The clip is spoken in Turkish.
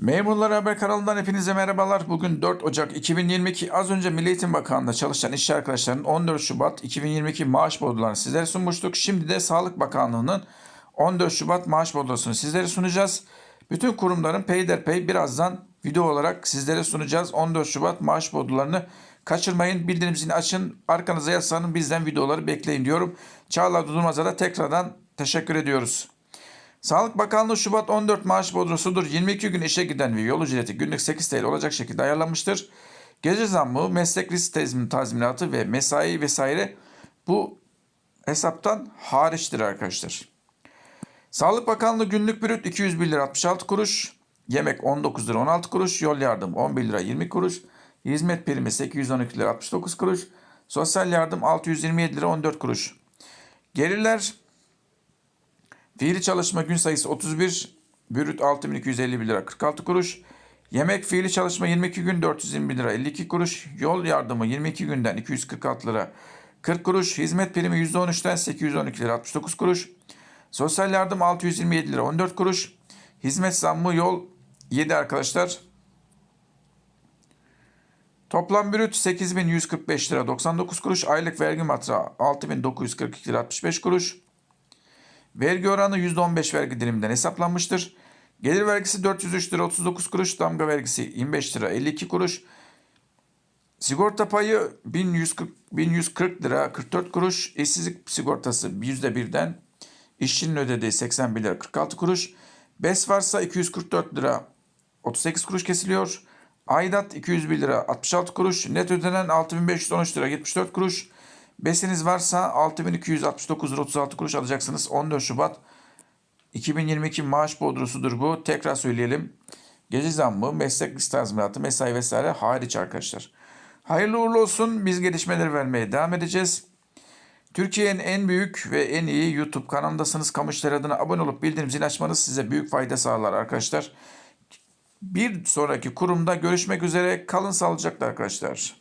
Memurlar Haber kanalından hepinize merhabalar. Bugün 4 Ocak 2022. Az önce Milli Eğitim Bakanlığı'nda çalışan işçi arkadaşların 14 Şubat 2022 maaş bordrolarını sizlere sunmuştuk. Şimdi de Sağlık Bakanlığı'nın 14 Şubat maaş bordrosunu sizlere sunacağız. Bütün kurumların peyderpey birazdan video olarak sizlere sunacağız. 14 Şubat maaş bordrolarını kaçırmayın. Bildirim açın. Arkanıza yaslanın. Bizden videoları bekleyin diyorum. Çağlar Durmaz'a da tekrardan teşekkür ediyoruz. Sağlık Bakanlığı Şubat 14 maaş bodrosudur. 22 gün işe giden ve yol ücreti günlük 8 TL olacak şekilde ayarlanmıştır. Gece zammı, meslek risk tazminatı ve mesai vesaire bu hesaptan hariçtir arkadaşlar. Sağlık Bakanlığı günlük brüt 201 lira 66 kuruş, yemek 19 lira 16 kuruş, yol yardım 11 lira 20 kuruş, hizmet primi 812 lira 69 kuruş, sosyal yardım 627 lira 14 kuruş. Gelirler Fiili çalışma gün sayısı 31, bürüt 6251 lira 46 kuruş. Yemek fiili çalışma 22 gün 421 lira 52 kuruş. Yol yardımı 22 günden 246 lira 40 kuruş. Hizmet primi %13'ten 812 lira 69 kuruş. Sosyal yardım 627 lira 14 kuruş. Hizmet zammı yol 7 arkadaşlar. Toplam brüt 8145 lira 99 kuruş. Aylık vergi matrağı 6942 lira 65 kuruş. Vergi oranı %15 vergi diliminden hesaplanmıştır. Gelir vergisi 403 lira 39 kuruş, damga vergisi 25 lira 52 kuruş. Sigorta payı 1140, 1140 lira 44 kuruş. İşsizlik sigortası %1'den işçinin ödediği 81 lira 46 kuruş. BES varsa 244 lira 38 kuruş kesiliyor. Aidat 201 lira 66 kuruş. Net ödenen 6513 lira 74 kuruş. Besiniz varsa 6269 lira 36 kuruş alacaksınız. 14 Şubat 2022 maaş bodrosudur bu. Tekrar söyleyelim. Gece zammı, meslek tazminatı, mesai vesaire hariç arkadaşlar. Hayırlı uğurlu olsun. Biz gelişmeleri vermeye devam edeceğiz. Türkiye'nin en büyük ve en iyi YouTube kanalındasınız. Kamışlar adına abone olup bildirim zili açmanız size büyük fayda sağlar arkadaşlar. Bir sonraki kurumda görüşmek üzere. Kalın sağlıcakla arkadaşlar.